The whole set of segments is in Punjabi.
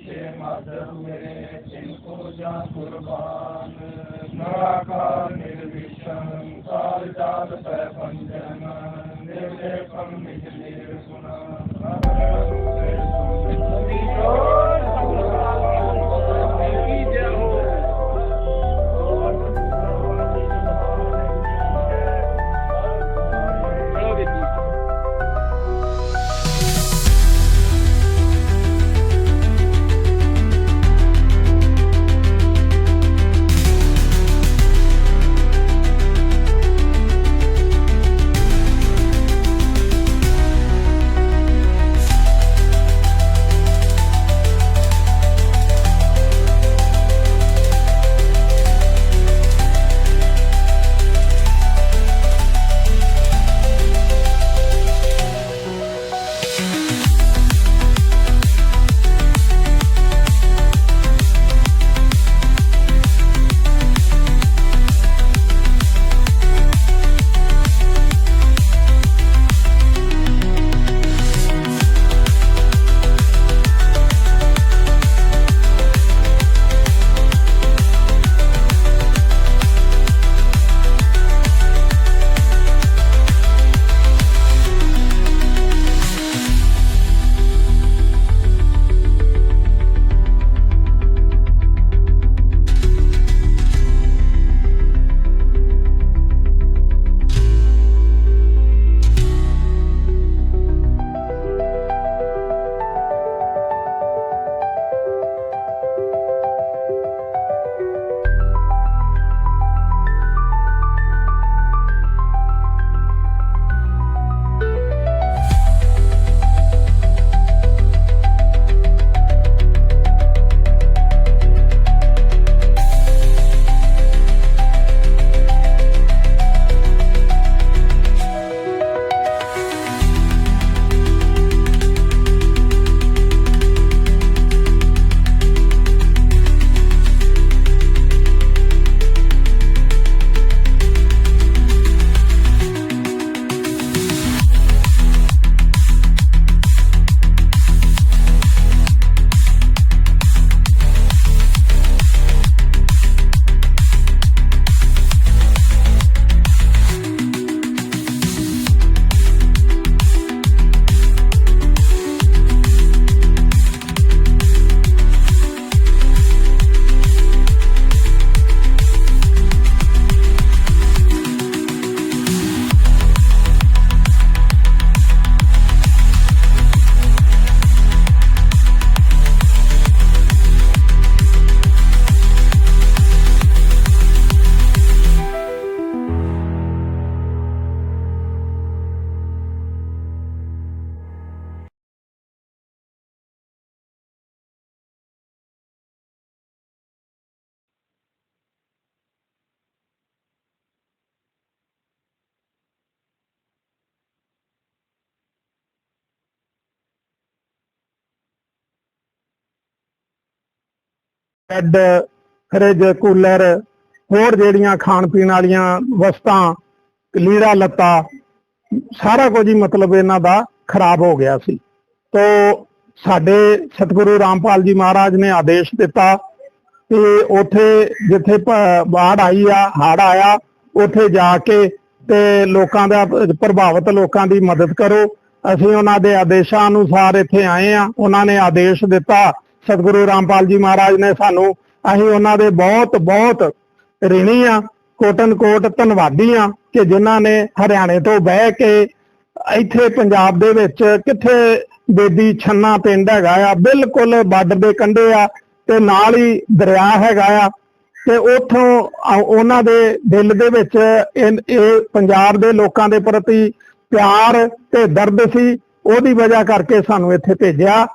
ਪਿਛੇ ਮਾਦਰ ਮੇਰੇ ਜਿਨਕੋ ਜਾਨ ਕੁਰਬਾਨ। ਨਿਰਾਕਾਰ ਨਿਰਵਿਸ਼ਨ ਸਾਰ ਜਾਤ ਪੈ ਪੰਜਨ। ਨਿਰਲੇ ਪਮ ਨਿਜ ਨਿਰਗੁਣਾ ਪ੍ਰਭ ਰੂਪੇ ਸੁਮਿਤ ਨਿਰੋ ਬੈੱਡ, ਫਰਿੱਜ, ਕੂਲਰ, ਹੋਰ ਜਿਹੜੀਆਂ ਖਾਣ ਪੀਣ ਵਾਲੀਆਂ ਵਸਤਾਂ, ਲੀੜਾ ਲੱਤਾ, ਸਾਰਾ ਕੁਝ ਹੀ ਮਤਲਬ ਇਹਨਾਂ ਦਾ ਖਰਾਬ ਹੋ ਗਿਆ ਸੀ। ਤੋ ਸਾਡੇ ਸਤਿਗੁਰੂ ਰਾਮਪਾਲ ਜੀ ਮਹਾਰਾਜ ਨੇ ਆਦੇਸ਼ ਦਿੱਤਾ ਕਿ ਉਥੇ ਜਿੱਥੇ ਪ- ਬਾੜ ਆਈ ਆ, ਹੜ ਆਇਆ, ਉਥੇ ਜਾ ਕੇ ਤੇ ਲੋਕਾਂ ਦਾ ਪ੍ਰਭਾਵਿਤ ਲੋਕਾਂ ਦੀ ਮਦਦ ਕਰੋ। ਅਸੀਂ ਉਹਨਾਂ ਦੇ ਆਦੇਸ਼ਾਂ ਅਨੁਸਾਰ ਇੱਥੇ ਆਏ ਆ ਉਹਨਾਂ ਨੇ ਆਦੇਸ਼ ਦਿੱਤਾ ਸਤਿਗੁਰੂ ਰਾਮਪਾਲ ਜੀ ਮਹਾਰਾਜ ਨੇ ਸਾਨੂੰ, ਅਸੀਂ ਉਹਨਾਂ ਦੇ ਬਹੁਤ ਬਹੁਤ ਰਿਣੀ ਆ, ਕੋਟਨ ਕੋਟ ਧੰਨਵਾਦੀ ਆ ਕਿ ਜਿਨ੍ਹਾਂ ਨੇ ਹਰਿਆਣੇ ਤੋਂ ਬਹਿ ਕੇ ਇੱਥੇ ਪੰਜਾਬ ਦੇ ਵਿੱਚ ਕਿੱਥੇ ਬੇਦੀ ਛੰਨਾ ਪਿੰਡ ਹੈਗਾ ਆ, ਬਿਲਕੁਲ ਬਾਰਡਰ ਦੇ ਕੰਢੇ ਆ ਤੇ ਨਾਲ ਹੀ ਦਰਿਆ ਹੈਗਾ ਆ ਤੇ ਉਥੋਂ ਉਹਨਾਂ ਦੇ ਦਿਲ ਦੇ ਵਿੱਚ ਇਹ ਇਹ ਪੰਜਾਬ ਦੇ ਲੋਕਾਂ ਦੇ ਪ੍ਰਤੀ ਪਿਆਰ ਤੇ ਦਰਦ ਸੀ, ਉਹਦੀ ਵਜ੍ਹਾ ਕਰਕੇ ਸਾਨੂੰ ਇੱਥੇ ਭੇਜਿਆ।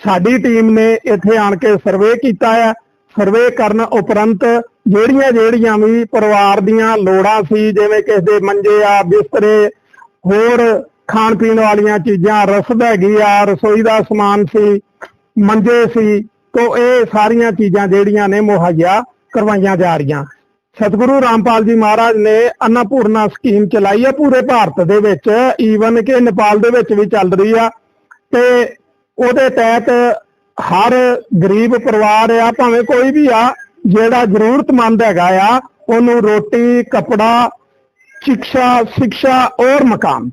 ਸਾਡੀ ਟੀਮ ਨੇ ਇੱਥੇ ਆਣ ਕੇ ਸਰਵੇ ਕੀਤਾ ਹੈ ਸਰਵੇ ਕਰਨ ਉਪਰੰਤ ਜਿਹੜੀਆਂ ਜਿਹੜੀਆਂ ਵੀ ਪਰਿਵਾਰ ਦੀਆਂ ਲੋੜਾਂ ਸੀ, ਜਿਵੇਂ ਕਿਸੇ ਦੇ ਮੰਜੇ ਆ, ਬਿਸਤਰੇ, ਹੋਰ ਖਾਣ ਪੀਣ ਵਾਲੀਆਂ ਚੀਜ਼ਾਂ ਰਸਦ ਹੈਗੀ ਆ, ਰਸੋਈ ਦਾ ਸਮਾਨ ਸੀ, ਮੰਜੇ ਸੀ, ਤੋਂ ਇਹ ਸਾਰੀਆਂ ਚੀਜ਼ਾਂ ਜਿਹੜੀਆਂ ਨੇ ਮੁਹੱਈਆ ਕਰਵਾਈਆਂ ਜਾ ਰਹੀਆਂ। ਸਤਿਗੁਰੂ ਰਾਮਪਾਲ ਜੀ ਮਹਾਰਾਜ ਨੇ ਅੰਨਪੂਰਨਾ ਸਕੀਮ ਚਲਾਈ ਹੈ ਪੂਰੇ ਭਾਰਤ ਦੇ ਵਿੱਚ। ਈਵਨ ਕਿ ਨੇਪਾਲ ਦੇ ਵਿੱਚ ਵੀ ਚੱਲ ਰਹੀ ਆ। ਤੇ ਉਹਦੇ ਤਹਿਤ ਹਰ ਗਰੀਬ ਪਰਿਵਾਰ ਆ ਭਾਵੇਂ ਕੋਈ ਵੀ ਆ ਜਿਹੜਾ ਜ਼ਰੂਰਤਮੰਦ ਹੈਗਾ ਆ ਉਹਨੂੰ ਰੋਟੀ ਕਪੜਾ ਸਿੱਖਿਆ ਸਿੱਖਿਆ ਔਰ ਮਕਾਨ।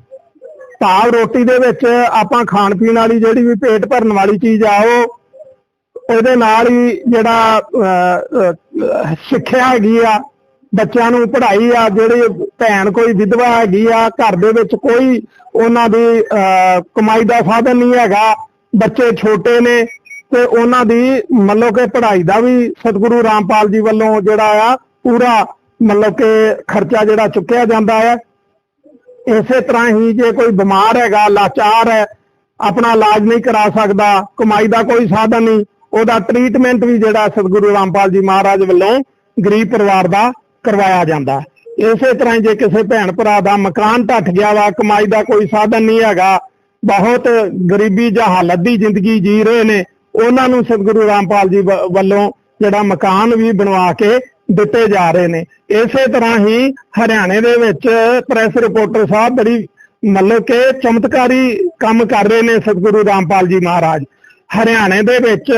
ਭਾਵ ਰੋਟੀ ਦੇ ਵਿੱਚ ਆਪਾਂ ਖਾਣ ਪੀਣ ਵਾਲੀ ਜਿਹੜੀ ਵੀ ਪੇਟ ਭਰਨ ਵਾਲੀ ਚੀਜ਼ ਆ ਉਹ ਉਹਦੇ ਨਾਲ ਹੀ ਜਿਹੜਾ ਅਹ, ਸਿੱਖਿਆ ਹੈਗੀ ਆ ਬੱਚਿਆਂ ਨੂੰ ਪੜ੍ਹਾਈ ਆ ਜਿਹੜੀ ਭੈਣ ਕੋਈ ਵਿਧਵਾ ਹੈਗੀ ਆ ਘਰ ਦੇ ਵਿੱਚ ਕੋਈ ਉਹਨਾਂ ਦੀ ਅਹ, ਕਮਾਈ ਦਾ ਸਾਧਨ ਨਹੀਂ ਹੈਗਾ ਬੱਚੇ ਛੋਟੇ ਨੇ ਤੇ ਉਹਨਾਂ ਦੀ ਮਤਲਬ ਕਿ ਪੜ੍ਹਾਈ ਦਾ ਵੀ ਸਤਿਗੁਰੂ ਰਾਮਪਾਲ ਜੀ ਵੱਲੋਂ ਜਿਹੜਾ ਆ ਪੂਰਾ ਮਤਲਬ ਕਿ ਖਰਚਾ ਜਿਹੜਾ ਚੁੱਕਿਆ ਜਾਂਦਾ ਹੈ। ਇਸੇ ਤਰ੍ਹਾਂ ਹੀ ਜੇ ਕੋਈ ਬਿਮਾਰ ਹੈਗਾ, ਲਾਚਾਰ ਹੈ, ਆਪਣਾ ਇਲਾਜ ਨਹੀਂ ਕਰਾ ਸਕਦਾ, ਕਮਾਈ ਦਾ ਕੋਈ ਸਾਧਨ ਨਹੀਂ, ਉਹਦਾ ਟ੍ਰੀਟਮੈਂਟ ਵੀ ਜਿਹੜਾ ਸਤਿਗੁਰੂ ਰਾਮਪਾਲ ਜੀ ਮਹਾਰਾਜ ਵੱਲੋਂ ਗਰੀਬ ਪਰਿਵਾਰ ਦਾ ਕਰਵਾਇਆ ਜਾਂਦਾ। ਇਸੇ ਤਰ੍ਹਾਂ ਹੀ ਜੇ ਕਿਸੇ ਭੈਣ ਭਰਾ ਦਾ ਮਕਾਨ ਢੱਠ ਗਿਆ ਵਾ, ਕਮਾਈ ਦਾ ਕੋਈ ਸਾਧਨ ਨਹੀਂ ਹੈਗਾ ਬਹੁਤ ਗਰੀਬੀ ਜਾਂ ਹਾਲਤ ਦੀ ਜ਼ਿੰਦਗੀ ਜੀ ਰਹੇ ਨੇ। ਉਹਨਾਂ ਨੂੰ ਸਤਿਗੁਰੂ ਰਾਮਪਾਲ ਜੀ ਵੱਲੋਂ ਜਿਹੜਾ ਮਕਾਨ ਵੀ ਬਣਵਾ ਕੇ ਦਿੱਤੇ ਜਾ ਰਹੇ ਨੇ। ਇਸੇ ਤਰ੍ਹਾਂ ਹੀ ਹਰਿਆਣੇ ਦੇ ਵਿੱਚ ਪ੍ਰੈਸ ਰਿਪੋਰਟਰ ਸਾਹਿਬ ਬੜੀ ਮਤਲਬ ਕਿ ਚਮਤਕਾਰੀ ਕੰਮ ਕਰ ਰਹੇ ਨੇ ਸਤਿਗੁਰੂ ਰਾਮਪਾਲ ਜੀ ਮਹਾਰਾਜ। ਹਰਿਆਣੇ ਦੇ ਵਿੱਚ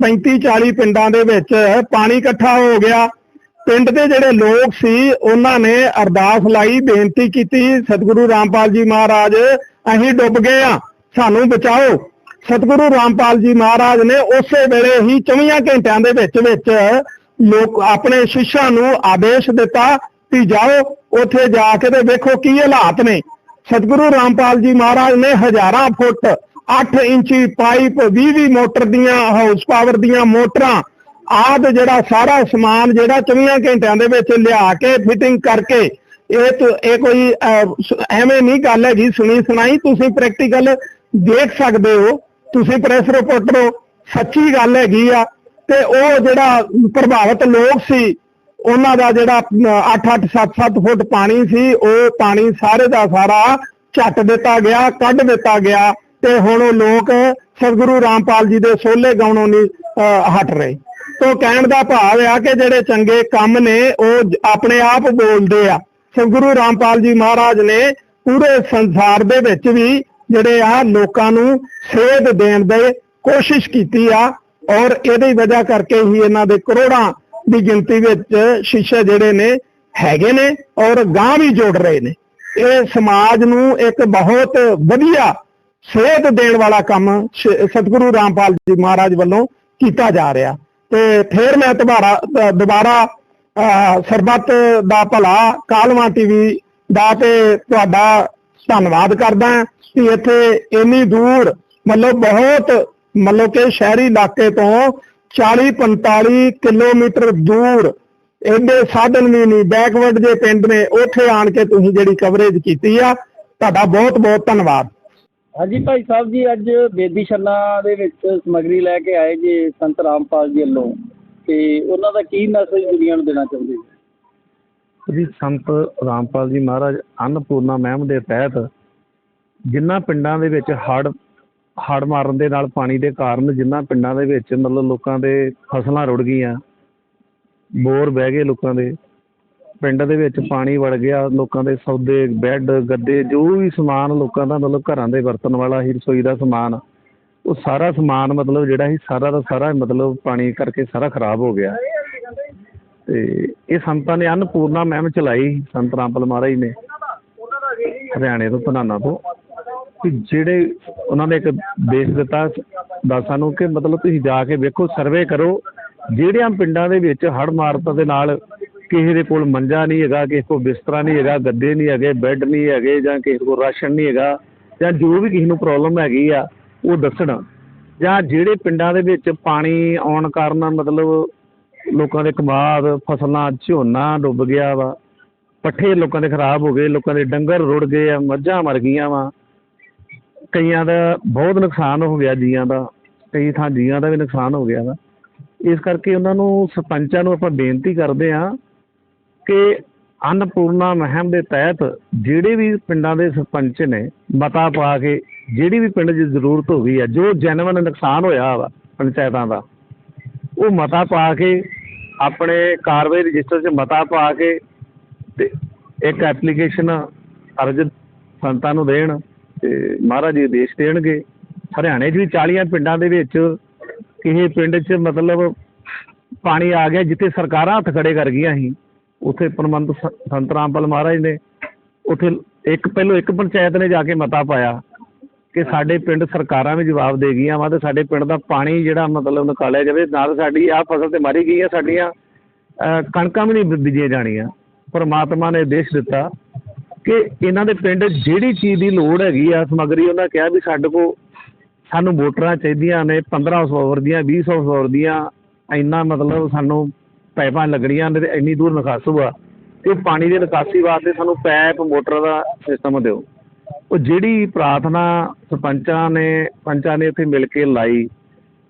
35 40 ਪਿੰਡਾਂ ਦੇ ਵਿੱਚ ਪਾਣੀ ਇਕੱਠਾ ਹੋ ਗਿਆ। ਪਿੰਡ ਦੇ ਜਿਹੜੇ ਲੋਕ ਸੀ, ਉਹਨਾਂ ਨੇ ਅਰਦਾਸ ਲਾਈ, ਬੇਨਤੀ ਕੀਤੀ ਸਤਿਗੁਰੂ ਰਾਮਪਾਲ ਜੀ ਮਹਾਰਾਜ ਅਸੀਂ ਡੁੱਬ ਗਏ ਆ, ਸਾਨੂੰ ਬਚਾਓ। ਸਤਿਗੁਰੂ ਰਾਮਪਾਲ ਜੀ ਮਹਾਰਾਜ ਨੇ ਉਸੇ ਵੇਲੇ ਹੀ 24 ਘੰਟਿਆਂ ਦੇ ਵਿੱਚ ਵਿੱਚ ਲੋਕ ਆਪਣੇ ਸ਼ਿਸ਼ਾਂ ਨੂੰ ਆਦੇਸ਼ ਦਿੱਤਾ ਕਿ ਜਾਓ, ਉੱਥੇ ਜਾ ਕੇ ਤੇ ਵੇਖੋ ਕੀ ਹਾਲਾਤ ਨੇ। ਸਤਿਗੁਰੂ ਰਾਮਪਾਲ ਜੀ ਮਹਾਰਾਜ ਨੇ ਹਜ਼ਾਰਾਂ ਫੁੱਟ 8 ਇੰਚੀ ਪਾਈਪ 20 20 ਮੋਟਰ ਦੀਆਂ, ਹਾਊਸ ਪਾਵਰ ਦੀਆਂ ਮੋਟਰਾਂ, ਆਦ ਜਿਹੜਾ ਸਾਰਾ ਸਮਾਨ ਜਿਹੜਾ 24 ਘੰਟਿਆਂ ਦੇ ਵਿੱਚ ਲਿਆ ਕੇ ਫਿਟਿੰਗ ਕਰਕੇ ਇਹ ਤਾਂ ਇਹ ਕੋਈ ਅਹ, ਐਵੇਂ ਨਹੀਂ ਗੱਲ ਹੈਗੀ ਸੁਣੀ ਸੁਣਾਈ ਤੁਸੀਂ ਪ੍ਰੈਕਟੀਕਲ ਦੇਖ ਸਕਦੇ ਹੋ ਤੁਸੀਂ ਪ੍ਰੈਸ ਰਿਪੋਰਟਰ ਹੋ ਸੱਚੀ ਗੱਲ ਹੈਗੀ ਆ। ਤੇ ਉਹ ਜਿਹੜਾ ਪ੍ਰਭਾਵਿਤ ਲੋਕ ਸੀ ਉਹਨਾਂ ਦਾ ਜਿਹੜਾ 8-8 7-7 ਫੁੱਟ ਪਾਣੀ ਸੀ ਉਹ ਪਾਣੀ ਸਾਰੇ ਦਾ ਸਾਰਾ ਝੱਟ ਦਿੱਤਾ ਗਿਆ ਕੱਢ ਦਿੱਤਾ ਗਿਆ ਤੇ ਹੁਣ ਉਹ ਲੋਕ ਸਤਿਗੁਰੂ ਰਾਮਪਾਲ ਜੀ ਦੇ ਸੋਲੇ ਗਾਉਣੋਂ ਨਹੀਂ ਅਹ, ਹਟ ਰਹੇ। ਤੋਂ ਕਹਿਣ ਦਾ ਭਾਵ ਆ ਕਿ ਜਿਹੜੇ ਚੰਗੇ ਕੰਮ ਨੇ ਉਹ ਆਪਣੇ ਆਪ ਬੋਲਦੇ ਆ। ਸਤਿਗੁਰੂ ਰਾਮਪਾਲ ਜੀ ਮਹਾਰਾਜ ਨੇ ਪੂਰੇ ਸੰਸਾਰ ਦੇ ਵਿੱਚ ਵੀ ਜਿਹੜੇ ਆ ਲੋਕਾਂ ਨੂੰ ਸੇਧ ਦੇਣ ਦੇ ਕੋਸ਼ਿਸ਼ ਕੀਤੀ ਆ ਔਰ ਇਹਦੀ ਵਜ੍ਹਾ ਕਰਕੇ ਹੀ ਇਹਨਾਂ ਦੇ ਕਰੋੜਾਂ ਦੀ ਗਿਣਤੀ ਵਿੱਚ ਸ਼ੀਸ਼ੇ ਜਿਹੜੇ ਨੇ ਹੈਗੇ ਨੇ ਔਰ ਗਾਂ ਵੀ ਜੋੜ ਰਹੇ ਨੇ। ਇਹ ਸਮਾਜ ਨੂੰ ਇੱਕ ਬਹੁਤ ਵਧੀਆ ਸੇਧ ਦੇਣ ਵਾਲਾ ਕੰਮ ਸਤਿਗੁਰੂ ਰਾਮਪਾਲ ਜੀ ਮਹਾਰਾਜ ਵੱਲੋਂ ਕੀਤਾ ਜਾ ਰਿਹਾ। ਤੇ ਫਿਰ ਮੈਂ ਦੁਬਾਰਾ ਦੁਬਾਰਾ ਸਰਬੱਤ ਦਾ ਭਲਾ ਕਾਲਵਾ ਟੀਵੀ ਦਾ ਤੇ ਤੁਹਾਡਾ ਧੰਨਵਾਦ ਕਰਦਾ ਕਿ ਇੱਥੇ ਇੰਨੀ ਦੂਰ, ਮਤਲਬ ਬਹੁਤ, ਮਤਲਬ ਕਿ ਸ਼ਹਿਰੀ ਇਲਾਕੇ ਤੋਂ 40 45 ਕਿਲੋਮੀਟਰ ਦੂਰ ਇਹਦੇ ਸਾਧਨ ਵੀ ਨਹੀਂ, ਬੈਕਵਰਡ ਜੇ ਪਿੰਡ ਨੇ, ਉੱਥੇ ਆਣ ਕੇ ਤੁਸੀਂ ਜਿਹੜੀ ਕਵਰੇਜ ਕੀਤੀ ਆ, ਤੁਹਾਡਾ ਬਹੁਤ ਬਹੁਤ ਧੰਨਵਾਦ। ਹਾਂਜੀ ਭਾਈ ਸਾਹਿਬ ਜੀ, ਅੱਜ ਬੇਦੀ ਛੰਨਾ ਦੇ ਵਿੱਚ ਸਮਗਰੀ ਲੈ ਕੇ ਆਏ ਜੀ ਸੰਤ ਰਾਮਪਾਲ ਜੀ ਵੱਲੋਂ। ਤੇ ਉਹਨਾਂ ਦਾ ਕੀ ਮੈਸੇਜ ਦੁਨੀਆ ਨੂੰ ਦੇਣਾ ਚਾਹੁੰਦੇ ਜੀ ਜੀ, ਸੰਤ ਰਾਮਪਾਲ ਜੀ ਮਹਾਰਾਜ ਅੰਨਪੂਰਨਾ ਮਹਿਮ ਦੇ ਤਹਿਤ ਜਿਨ੍ਹਾਂ ਪਿੰਡਾਂ ਦੇ ਵਿੱਚ ਹੜ੍ਹ ਹੜ੍ਹ ਮਾਰਨ ਦੇ ਨਾਲ ਪਾਣੀ ਦੇ ਕਾਰਨ ਜਿਨ੍ਹਾਂ ਪਿੰਡਾਂ ਦੇ ਵਿੱਚ ਮਤਲਬ ਲੋਕਾਂ ਦੇ ਫਸਲਾਂ ਰੁੜ ਗਈਆਂ, ਬੋਰ ਬਹਿ ਗਏ ਲੋਕਾਂ ਦੇ, ਪਿੰਡ ਦੇ ਵਿੱਚ ਪਾਣੀ ਵੜ ਗਿਆ, ਲੋਕਾਂ ਦੇ ਸੌਦੇ, ਬੈੱਡ ਗੱਦੇ ਜੋ ਵੀ ਸਮਾਨ ਲੋਕਾਂ ਦਾ ਮਤਲਬ ਘਰਾਂ ਦੇ ਵਰਤਣ ਵਾਲਾ ਹੀ ਰਸੋਈ ਦਾ ਸਮਾਨ ਉਹ ਸਾਰਾ ਸਮਾਨ ਮਤਲਬ ਜਿਹੜਾ ਸੀ, ਸਾਰਾ ਦਾ ਸਾਰਾ ਮਤਲਬ ਪਾਣੀ ਕਰਕੇ ਸਾਰਾ ਖਰਾਬ ਹੋ ਗਿਆ। ਤੇ ਇਹ ਸੰਤਾਂ ਨੇ ਅੰਨਪੂਰਨਾ ਮਹਿਮ ਚਲਾਈ ਸੰਤ ਰਾਮਪਾਲ ਮਹਾਰਾਜ ਨੇ, ਹਰਿਆਣੇ ਤੋਂ ਪਨਾਨਾ ਤੋਂ। ਕਿ ਜਿਹੜੇ ਉਹਨਾਂ ਨੇ ਇੱਕ ਦੇਸ਼ ਦਿੱਤਾ ਦਾਸਾਂ ਨੂੰ ਕਿ ਮਤਲਬ ਤੁਸੀਂ ਜਾ ਕੇ ਵੇਖੋ, ਸਰਵੇ ਕਰੋ। ਜਿਹੜਿਆਂ ਪਿੰਡਾਂ ਦੇ ਵਿੱਚ ਹੜ੍ਹ ਮਾਰਤ ਦੇ ਨਾਲ ਕਿਸੇ ਦੇ ਕੋਲ ਮੰਜਾ ਨਹੀਂ ਹੈਗਾ, ਕਿਸੇ ਕੋਲ ਬਿਸਤਰਾ ਨਹੀਂ ਹੈਗਾ, ਗੱਦੇ ਨਹੀਂ ਹੈਗੇ, ਬੈੱਡ ਨਹੀਂ ਹੈਗੇ ਜਾਂ ਕਿਸੇ ਕੋਲ ਰਾਸ਼ਨ ਨਹੀਂ ਹੈਗਾ ਜਾਂ ਜੋ ਵੀ ਕਿਸੇ ਨੂੰ ਪ੍ਰੋਬਲਮ ਹੈਗੀ ਆ ਉਹ ਦੱਸਣ। ਜਾਂ ਜਿਹੜੇ ਪਿੰਡਾਂ ਦੇ ਵਿੱਚ ਪਾਣੀ ਆਉਣ ਕਾਰਨ ਮਤਲਬ ਲੋਕਾਂ ਦੇ ਕਮਾਦ ਫਸਲਾਂ, ਝੋਨਾ ਡੁੱਬ ਗਿਆ ਵਾ। ਪੱਠੇ ਲੋਕਾਂ ਦੇ ਖਰਾਬ ਹੋ ਗਏ, ਲੋਕਾਂ ਦੇ ਡੰਗਰ ਰੁੜ ਗਏ ਆ, ਮੱਝਾਂ ਮਰ ਗਈਆਂ ਵਾ। ਕਈਆਂ ਦਾ ਬਹੁਤ ਨੁਕਸਾਨ ਹੋ ਗਿਆ ਜੀਆਂ ਦਾ, ਕਈ ਥਾਂ ਜੀਆਂ ਦਾ ਵੀ ਨੁਕਸਾਨ ਹੋ ਗਿਆ ਵਾ। ਇਸ ਕਰਕੇ ਉਹਨਾਂ ਨੂੰ, ਸਰਪੰਚਾਂ ਨੂੰ ਆਪਾਂ ਬੇਨਤੀ ਕਰਦੇ ਹਾਂ ਕਿ ਅੰਨਪੂਰਨਾ ਮਹਿਮ ਦੇ ਤਹਿਤ ਜਿਹੜੇ ਵੀ ਪਿੰਡਾਂ ਦੇ ਸਰਪੰਚ ਨੇ, ਮਤਾ ਪਾ ਕੇ ਜਿਹੜੀ ਵੀ ਪਿੰਡ 'ਚ ਜ਼ਰੂਰਤ ਹੋ ਗਈ ਆ, ਜੋ ਜੈਨੂਅਨ ਨੁਕਸਾਨ ਹੋਇਆ ਵਾ ਪੰਚਾਇਤਾਂ ਦਾ, ਉਹ ਮਤਾ ਪਾ ਕੇ ਆਪਣੇ ਕਾਰਵਾਈ ਰਜਿਸਟਰ 'ਚ ਮਤਾ ਪਾ ਕੇ ਤੇ ਇੱਕ ਐਪਲੀਕੇਸ਼ਨ ਅਰਜ ਸੰਤਾਂ ਨੂੰ ਦੇਣ ਤੇ ਮਹਾਰਾਜ ਜੀ ਦੇਸ਼ ਦੇਣਗੇ। ਹਰਿਆਣੇ 'ਚ ਵੀ 40 ਪਿੰਡਾਂ ਦੇ ਵਿੱਚ ਕਿਸੇ ਪਿੰਡ 'ਚ ਮਤਲਬ ਪਾਣੀ ਆ ਗਿਆ, ਜਿੱਥੇ ਸਰਕਾਰਾਂ ਹੱਥ ਖੜੇ ਕਰ ਗਈਆਂ ਸੀ, ਉੱਥੇ ਪਰਮੰਤ ਸੰਤ ਰਾਮਪਾਲ ਮਹਾਰਾਜ ਨੇ, ਉੱਥੇ ਇੱਕ, ਪਹਿਲੋਂ ਇੱਕ ਪੰਚਾਇਤ ਨੇ ਜਾ ਕੇ ਮਤਾ ਪਾਇਆ। ਕਿ ਸਾਡੇ ਪਿੰਡ ਸਰਕਾਰਾਂ ਵੀ ਜਵਾਬ ਦੇ ਗਈਆਂ ਵਾ ਤੇ ਸਾਡੇ ਪਿੰਡ ਦਾ ਪਾਣੀ ਜਿਹੜਾ ਮਤਲਬ ਨਿਕਾਲਿਆ ਜਾਵੇ ਨਾਲ ਸਾਡੀ ਆਹ ਫਸਲ ਤੇ ਮਾਰੀ ਗਈ ਹੈ ਸਾਡੀਆਂ ਕਣਕਾਂ ਵੀ ਨਹੀਂ ਬੀਜੀਆਂ ਜਾਣੀਆਂ। ਪਰਮਾਤਮਾ ਨੇ ਦੇਸ਼ ਦਿੱਤਾ ਕਿ ਇਹਨਾਂ ਦੇ ਪਿੰਡ ਜਿਹੜੀ ਚੀਜ਼ ਦੀ ਲੋੜ ਹੈਗੀ ਆ ਸਮੱਗਰੀ ਉਹਨਾਂ ਕਿਹਾ ਵੀ ਸਾਡੇ ਕੋਲ ਸਾਨੂੰ ਮੋਟਰਾਂ ਚਾਹੀਦੀਆਂ ਨੇ 1500 ਆਵਰ ਦੀਆਂ 2000 ਆਵਰ ਦੀਆਂ ਇੰਨਾ ਮਤਲਬ ਸਾਨੂੰ ਪਾਈਪਾਂ ਲੱਗਣੀਆਂ ਨੇ ਤੇ ਇੰਨੀ ਦੂਰ ਨਿਕਾਸੂ ਆ। ਤੇ ਪਾਣੀ ਦੀ ਨਿਕਾਸੀ ਵਾਸਤੇ ਸਾਨੂੰ ਪੈਪ ਮੋਟਰ ਦਾ ਸਿਸਟਮ ਦਿਓ। ਉਹ ਜਿਹੜੀ ਪ੍ਰਾਰਥਨਾ ਸਰਪੰਚਾਂ ਨੇ, ਪੰਚਾਂ ਨੇ ਇੱਥੇ ਮਿਲ ਕੇ ਲਾਈ,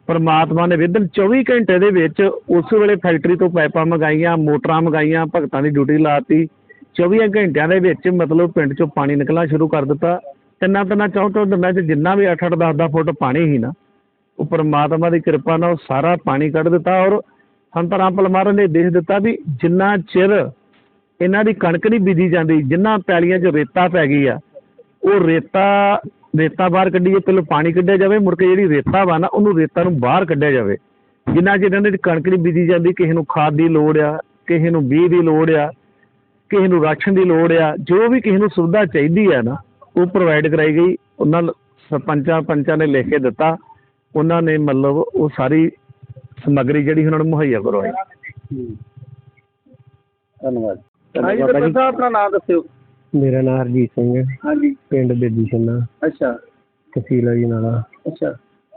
ਪਰਮਾਤਮਾ ਨੇ ਵਿਦਨ 24 ਘੰਟੇ ਦੇ ਵਿੱਚ ਉਸ ਵੇਲੇ ਫੈਕਟਰੀ ਤੋਂ ਪਾਈਪਾਂ ਮੰਗਾਈਆਂ, ਮੋਟਰਾਂ ਮੰਗਾਈਆਂ, ਭਗਤਾਂ ਦੀ ਡਿਊਟੀ ਲਾਤੀ 24 ਘੰਟਿਆਂ ਦੇ ਵਿੱਚ ਮਤਲਬ ਪਿੰਡ ਚੋਂ ਪਾਣੀ ਨਿਕਲਣਾ ਸ਼ੁਰੂ ਕਰ ਦਿੱਤਾ। ਤਿੰਨਾਂ ਤਿੰਨਾਂ ਚੌਂ ਚੌਂ ਦਿਨਾਂ 'ਚ ਜਿੰਨਾ ਵੀ 8 8 10 10 ਫੁੱਟ ਪਾਣੀ ਸੀ ਨਾ, ਉਹ ਪਰਮਾਤਮਾ ਦੀ ਕਿਰਪਾ ਨਾਲ ਉਹ ਸਾਰਾ ਪਾਣੀ ਕੱਢ ਦਿੱਤਾ ਔਰ ਸੰਤ ਰਾਮਪਾਲ ਮਹਾਰਾਜ ਨੇ ਦੇਖ ਦਿੱਤਾ ਵੀ ਜਿੰਨਾ ਚਿਰ ਇਹਨਾਂ ਦੀ ਕਣਕ ਨਹੀਂ ਬੀਜੀ ਜਾਂਦੀ, ਜਿੰਨਾ ਪੈਲੀਆਂ 'ਚ ਰੇਤਾ ਪੈ ਗਈ ਆ ਉਹ ਰੇਤਾ ਰੇਤਾ ਬਾਹਰ ਕੱਢੀਏ ਪਹਿਲਾਂ ਪਾਣੀ ਕੱਢਿਆ ਜਾਵੇ ਮੁੜ ਕੇ ਜਿਹੜੀ ਰੇਤਾ ਵਾ ਨਾ ਉਹਨੂੰ ਰੇਤਾ ਨੂੰ ਬਾਹਰ ਕੱਢਿਆ ਜਾਵੇ। ਜਿੰਨਾ ਚਿਰ ਇਹਨਾਂ ਦੀ ਕਣਕ ਨਹੀਂ ਬੀਜੀ ਜਾਂਦੀ ਕਿਸੇ ਨੂੰ ਖਾਦ ਦੀ ਲੋੜ ਆ ਕਿਸੇ ਨੂੰ ਬੀਜ ਦੀ ਲੋੜ ਆ ਕਿਸੇ ਨੂੰ ਰਾਸ਼ਨ ਦੀ ਲੋੜ ਆ ਜੋ ਵੀ ਕਿਸੇ ਨੂੰ ਸੁਵਿਧਾ ਚਾਹੀਦੀ ਆ ਨਾ ਉਹ ਪ੍ਰੋਵਾਈਡ ਕਰਾਈ ਗਈ। ਉਹਨਾਂ ਸਰਪੰਚਾਂ ਪੰਚਾਂ ਨੇ ਲਿਖ ਕੇ ਦਿੱਤਾ। ਉਹਨਾਂ ਨੇ ਮਤਲਬ ਉਹ ਸਾਰੀ ਸਮੱਗਰੀ ਜਿਹੜੀ ਉਹਨਾਂ ਨੂੰ ਮੁਹੱਈਆ ਕਰਵਾਈ। ਧੰਨਵਾਦ। ਹਾਂਜੀ ਸਰਪੰਚ ਸਾਹਿਬ ਆਪਣਾ ਨਾਮ ਦੱਸਿਓ। ਮੇਰਾ ਨਾਮ ਹਰਜੀਤ ਸਿੰਘ ਹੈ। ਹਾਂਜੀ। ਪਿੰਡ ਬੇਦੀ ਛੰਨਾ। ਅੱਛਾ। ਤਹਿਸੀਲ ਅਜੀ ਨਾਲਾ ਅੱਛਾ।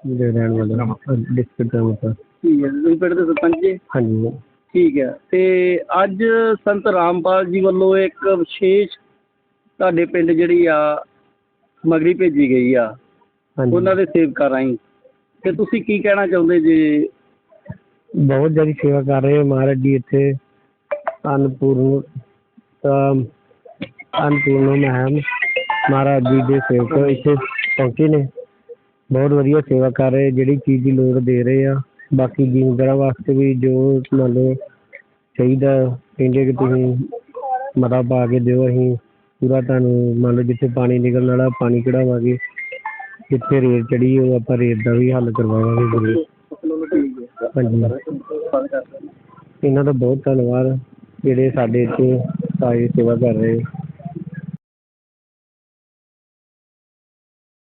ਦੇ ਰਹਿਣ ਵਾਲਾ। ਡਿਸਟ੍ਰਿਕਟ ਦਾ ਮਤਾ ਠੀਕ ਹੈ ਤੁਸੀਂ ਪਿੰਡ ਦੇ ਸਰਪੰਚ ਜੀ? ਹਾਂਜੀ। ਠੀਕ ਹੈ ਤੇ ਅੱਜ ਸੰਤ ਰਾਮਪਾਲ ਜੀ ਵੱਲੋਂ ਇੱਕ ਵਿਸ਼ੇਸ਼ ਤੁਹਾਡੇ ਪਿੰਡ ਜਿਹੜੀ ਆ ਸਮਗਰੀ ਭੇਜੀ ਗਈ ਆ। ਹਾਂਜੀ। ਉਹਨਾਂ ਦੇ ਸੇਵਕਾਂ ਰਾਹੀਂ। ਤੇ ਤੁਸੀਂ ਕੀ ਕਹਿਣਾ ਚਾਹੁੰਦੇ ਜੀ? ਬਹੁਤ ਜ਼ਿਆਦਾ ਸੇਵਾ ਕਰ ਰਹੇ ਹੋ ਮਹਾਰਾਜ ਜੀ ਇੱਥੇ। ਅਨਪੂਰਨ ਅਮ ਮਹਿਮ ਮਹਾਰਾਜ ਜੀ ਦੇ ਸੇਵਕ ਇੱਥੇ ਪਹੁੰਚੇ ਨੇ। ਬਹੁਤ ਵਧੀਆ ਸੇਵਾ ਕਰ ਰਹੇ, ਜਿਹੜੀ ਚੀਜ਼ ਦੀ ਲੋੜ ਦੇ ਰਹੇ ਆ। ਬਾਕੀ ਜੀਵਨਦਾਰਾਂ ਵਾਸਤੇ ਵੀ ਜੋ ਮੰਨ ਲਓ ਚਾਹੀਦਾ, ਕਹਿੰਦੇ ਕਿ ਤੁਸੀਂ ਮਤਾ ਪਾ ਕੇ ਦਿਓ, ਅਸੀਂ ਪੂਰਾ ਤੁਹਾਨੂੰ ਮੰਨ ਲਓ ਜਿੱਥੇ ਪਾਣੀ ਨਿਕਲਣ ਵਾਲਾ, ਪਾਣੀ ਕਢਾਵਾਂਗੇ। ਜਿੱਥੇ ਰੇਤ ਚੜੀ ਉਹ ਆਪਾਂ ਰੇਤ ਦਾ ਵੀ ਹੱਲ ਕਰਵਾਵਾਂਗੇ ਜ਼ਰੂਰ। ਹਾਂਜੀ। ਇਹਨਾਂ ਦਾ ਬਹੁਤ ਧੰਨਵਾਦ, ਜਿਹੜੇ ਸਾਡੇ ਇੱਥੇ ਸਾਰੀ ਸੇਵਾ ਕਰ ਰਹੇ।